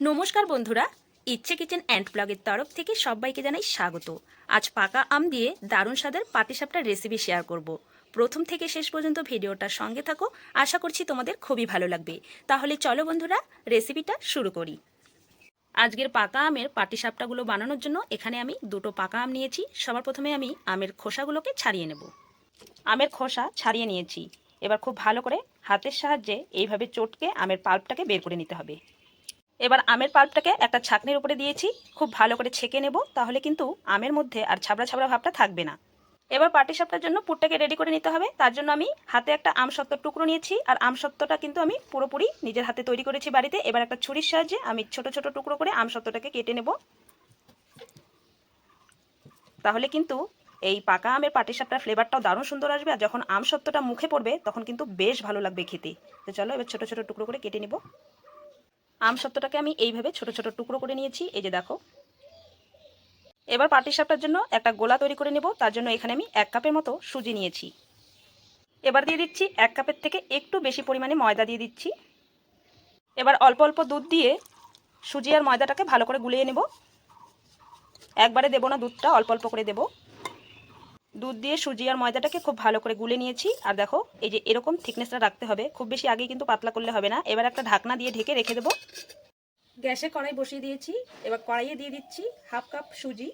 নমস্কার বন্ধুরা, ইচ্ছে কিচেন অ্যান্ড ব্লগের তরফ থেকে সবাইকে জানাই স্বাগত। আজ পাকা আম দিয়ে দারুণ স্বাদের পাটিসাপটার রেসিপি শেয়ার করব। প্রথম থেকে শেষ পর্যন্ত ভিডিওটার সঙ্গে থাকো, আশা করছি তোমাদের খুবই ভালো লাগবে। তাহলে চলো বন্ধুরা রেসিপিটা শুরু করি। আজকের পাকা আমের পাটিসাপটাগুলো বানানোর জন্য এখানে আমি দুটো পাকা আম নিয়েছি। সবার প্রথমে আমি আমের খোসাগুলোকে ছাড়িয়ে নেব। আমের খোসা ছাড়িয়ে নিয়েছি। এবার খুব ভালো করে হাতের সাহায্যে এইভাবে চটকে আমের পাল্পটাকে বের করে নিতে হবে। এবার আমের পাল্পটাকে একটা ছাঁকনির উপরে দিয়েছি, খুব ভালো করে ছেঁকে নেব, তাহলে কিন্তু আমের মধ্যে আর ছাবড়া ছাবড়া ভাবটা থাকবে না। এবার পাটি সাপটার জন্য পুরটাকে রেডি করে নিতে হবে, তার জন্য আমি হাতে একটা আম সত্তর টুকরো নিয়েছি, আর আম সত্তরটা কিন্তু আমি পুরোপুরি নিজের হাতে তৈরি করেছি বাড়িতে। এবার একটা ছুরির সাহায্যে আমি ছোট ছোট টুকরো করে আম সত্তরটাকে কেটে নেব। তাহলে কিন্তু এই পাকা আমের পাটি সাপটার ফ্লেভারটাও দারুণ সুন্দর আসবে, আর যখন আম সত্ত্বটা মুখে পড়বে, তখন কিন্তু বেশ ভালো লাগবে খেতে। তো চলো এবার ছোট ছোট টুকরো করে কেটে নেব। আম সত্ত্বটাকে আমি এইভাবে ছোট ছোট টুকরো করে নিয়েছি, এই যে দেখো। এবার পাটির সাপটার জন্য একটা গোলা তৈরি করে নেব, তার জন্য এখানে আমি এক কাপের মতো সুজি নিয়েছি। এবার দিয়ে দিচ্ছি এক কাপের থেকে একটু বেশি পরিমাণে ময়দা দিয়ে দিচ্ছি। এবার অল্প অল্প দুধ দিয়ে সুজি আর ময়দাটাকে ভালো করে গুলিয়ে নেব। একবারে দেবো না দুধটা, অল্প অল্প করে দেবো। দুধ দিয়ে সুজি আর ময়দাটাকে খুব ভালো করে গুলে নিয়েছি। আর দেখো, এই যে এরকম থিকনেসটা রাখতে হবে। খুব বেশি আগে কিন্তু পাতলা করলে হবে না। এবার একটা ঢাকনা দিয়ে ঢেকে রেখে দেবো। গ্যাসে কড়াই বসিয়ে দিয়েছি। এবার কড়াইয়ে দিয়ে দিচ্ছি হাফ কাপ সুজি।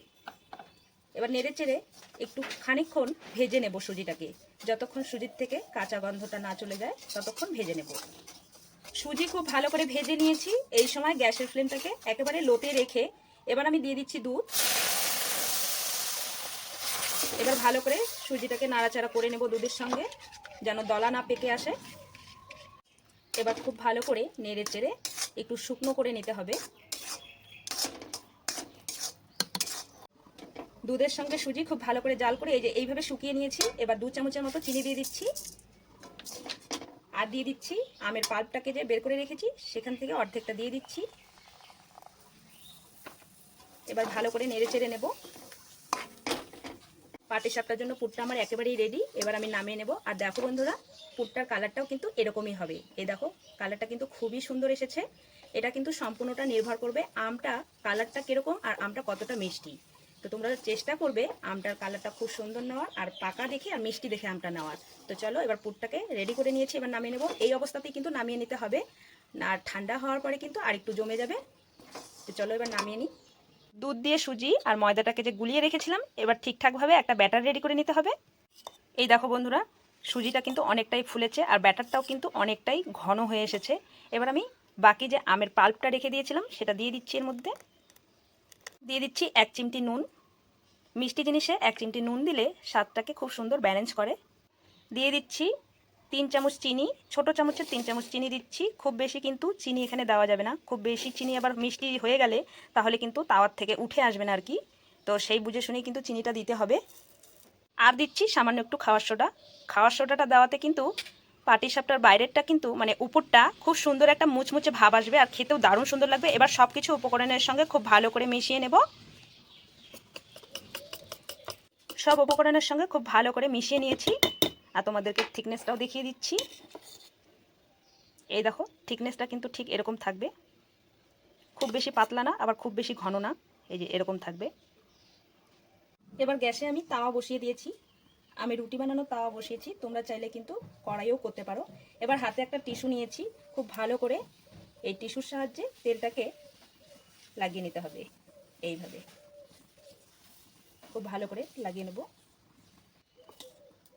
এবার নেড়ে চেড়ে একটু খানিকক্ষণ ভেজে নেব সুজিটাকে। যতক্ষণ সুজির থেকে কাঁচা গন্ধটা না চলে যায়, ততক্ষণ ভেজে নেব। সুজি খুব ভালো করে ভেজে নিয়েছি। এই সময় গ্যাসের ফ্লেমটাকে একেবারে লোতে রেখে এবার আমি দিয়ে দিচ্ছি দুধ। এবার ভালো করে সুজিটাকে নাড়াচাড়া করে নেব দুধের সঙ্গে, যেন দলা না পেকে আসে। এবার খুব ভালো করে নেড়ে চেড়ে একটু শুকনো করে নিতে হবে। দুধের সঙ্গে সুজি খুব ভালো করে জাল করে এই যে এইভাবে শুকিয়ে নিয়েছি, এবার দু চামচের মতো চিনি দিয়ে দিচ্ছি। আর দিয়ে দিচ্ছি আমের পাল্পটাকে যে বের করে রেখেছি, সেখান থেকে অর্ধেকটা দিয়ে দিচ্ছি। এবার ভালো করে নেড়ে চেড়ে নেব। পাটি সাপটার জন্য পুরটা আমার একেবারেই রেডি এবার আমি নামিয়ে নেব। আর দেখো বন্ধুরা, পুরটার কালারটাও কিন্তু এরকমই হবে। এই দেখো কালারটা কিন্তু খুবই সুন্দর এসেছে। এটা কিন্তু সম্পূর্ণটা নির্ভর করবে আমটা কালারটা কীরকম আর আমটা কতটা মিষ্টি। তো তোমরা চেষ্টা করবে আমটার কালারটা খুব সুন্দর নেওয়ার আর পাকা দেখে আর মিষ্টি দেখে আমটা নেওয়ার। তো চলো, এবার পুরটাকে রেডি করে নিয়েছি। এবার নামিয়ে নেব। এই অবস্থাতেই কিন্তু নামিয়ে নিতে হবে। আর ঠান্ডা হওয়ার পরে কিন্তু আরেকটু জমে যাবে। তো চলো, এবার নামিয়ে নিই। দুধ দিয়ে সুজি আর ময়দাটাকে যে গুলিয়ে রেখেছিলাম, এবার ঠিকঠাকভাবে একটা ব্যাটার রেডি করে নিতে হবে। এই দেখো বন্ধুরা, সুজিটা কিন্তু অনেকটাই ফুলেছে আর ব্যাটারটাও কিন্তু অনেকটাই ঘন হয়ে এসেছে। এবার আমি বাকি যে আমের পাল্পটা রেখে দিয়েছিলাম, সেটা দিয়ে দিচ্ছি এর মধ্যে। দিয়ে দিচ্ছি এক চিমটি নুন। মিষ্টি জিনিসে এক চিমটি নুন দিলে স্বাদটাকে খুব সুন্দর ব্যালেন্স করে। দিয়ে দিচ্ছি তিন চামচ চিনি, ছোট চামচের তিন চামচ চিনি দিচ্ছি। খুব বেশি কিন্তু চিনি এখানে দেওয়া যাবে না। খুব বেশি চিনি আবার মিষ্টি হয়ে গেলে তাহলে কিন্তু তাওয়ার থেকে উঠে আসবে না আর কি। তো সেই বুঝে শুনেই কিন্তু চিনিটা দিতে হবে। আর দিচ্ছি সামান্য একটু খাওয়ার সোডা। খাওয়ার সোডাটা দেওয়াতে কিন্তু পাটি সাপটার বাইরেরটা কিন্তু মানে উপরটা খুব সুন্দর একটা মুচমুচে ভাব আসবে আর খেতেও দারুণ সুন্দর লাগবে। এবার সব কিছু উপকরণের সঙ্গে খুব ভালো করে মিশিয়ে নেব। সব উপকরণের সঙ্গে খুব ভালো করে মিশিয়ে নিয়েছি। আর তোমাদেরকে থিকনেসটাও দেখিয়ে দিচ্ছি। এই দেখো থিকনেসটা কিন্তু ঠিক এরকম থাকবে। খুব বেশি পাতলা না, আবার খুব বেশি ঘন না, এই যে এরকম থাকবে। এবার গ্যাসে আমি তাওয়া বসিয়ে দিয়েছি। আমি রুটি বানানোর তাওয়া বসিয়েছি, তোমরা চাইলে কিন্তু কড়াইও করতে পারো। এবার হাতে একটা টিস্যু নিয়েছি, খুব ভালো করে এই টিস্যুর সাহায্যে তেলটাকে লাগিয়ে নিতে হবে, এইভাবে। খুব ভালো করে লাগিয়ে নেব।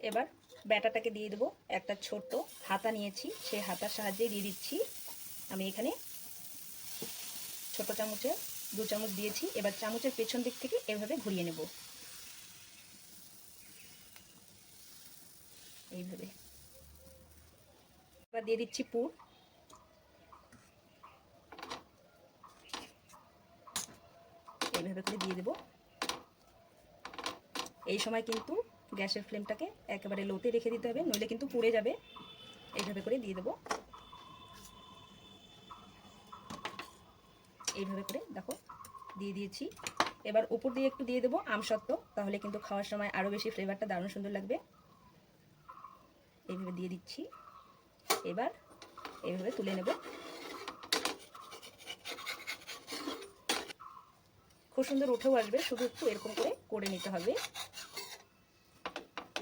এবার ব্যাটাটাকে দিয়ে দেবো। একটা ছোট্ট হাতা নিয়েছি, সেই হাতার সাহায্যে দিয়ে দিচ্ছি। আমি এখানে ছোট চামচে দু চামচ দিয়েছি। এবার চামচের পেছন দিক থেকে এভাবে ঘুরিয়ে নেব। এইভাবে। এবার দিয়ে দিচ্ছি পুর। এইভাবে করে দিয়ে দেব। এই সময় কিন্তু গ্যাসের ফ্লেমটাকে একেবারে লোতে রেখে দিতে হবে, নইলে কিন্তু পুড়ে যাবে। এইভাবে করে দিয়ে দেবো। এইভাবে করে দেখো, দিয়ে দিয়েছি। এবার উপর দিয়ে একটু দিয়ে দেবো আমসত্ত্ব, তাহলে কিন্তু খাওয়ার সময় আরও বেশি ফ্লেভারটা দারুণ সুন্দর লাগবে। এইভাবে দিয়ে দিচ্ছি। এবার এইভাবে তুলে নেব। খুব সুন্দর উঠেও আসবে, শুধু একটু এরকম করে করে নিতে হবে।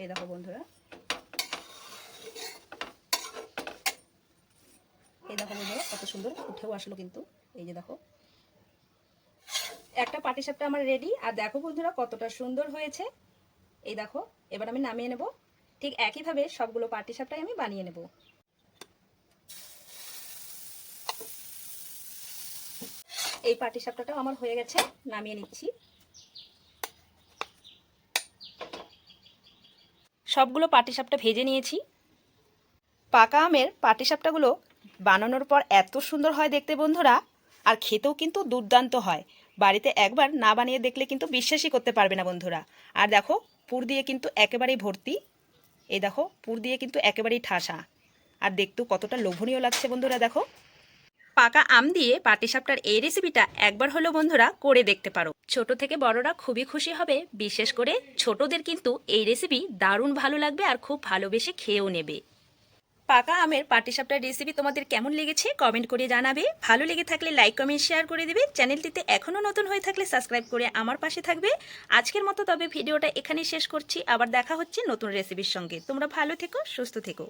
এই দেখো বন্ধুরা। এই দেখো বন্ধুরা, কত সুন্দর উঠেও আসলো কিন্তু। এই যে দেখো। একটা পাটিসাপটা আমার রেডি আর দেখো বন্ধুরা, কতটা সুন্দর হয়েছে। এই দেখো, এবার আমি নামিয়ে নেব। ঠিক একইভাবে সবগুলো পাটিসাপটাই আমি বানিয়ে নেব। এই পাটিসাপটাটাও আমার হয়ে গেছে, নামিয়ে নিচ্ছি। সবগুলো পাটিসাপটা ভেজে নিয়েছি। পাকা আমের পাটিসাপটাগুলো বানানোর পর এত সুন্দর হয় দেখতে বন্ধুরা, আর খেতেও কিন্তু দুর্দান্ত হয়। বাড়িতে একবার না বানিয়ে দেখলে কিন্তু বিশ্বাসই করতে পারবে না বন্ধুরা। আর দেখো, পুর দিয়ে কিন্তু একেবারেই ভর্তি। এই দেখো, পুর দিয়ে কিন্তু একেবারেই ঠাসা। আর দেখতেও কতটা লোভনীয় লাগছে বন্ধুরা, দেখো। পাকা আম দিয়ে পাটিসাপটার এই রেসিপিটা একবার হলো বন্ধুরা করে দেখতে পারো। ছোট থেকে বড়রা খুবই খুশি হবে, বিশেষ করে ছোটদের কিন্তু এই রেসিপি দারুণ ভালো লাগবে আর খুব ভালোবেসে খেয়েও নেবে। পাকা আমের পাটিসাপটার রেসিপি তোমাদের কেমন লেগেছে কমেন্ট করে জানাবে। ভালো লেগে থাকলে লাইক কমেন্ট শেয়ার করে দেবে। চ্যানেলটিতে এখনও নতুন হয়ে থাকলে সাবস্ক্রাইব করে আমার পাশে থাকবে। আজকের মতো তবে ভিডিওটা এখানেই শেষ করছি। আবার দেখা হচ্ছে নতুন রেসিপির সঙ্গে। তোমরা ভালো থেকো, সুস্থ থেকো।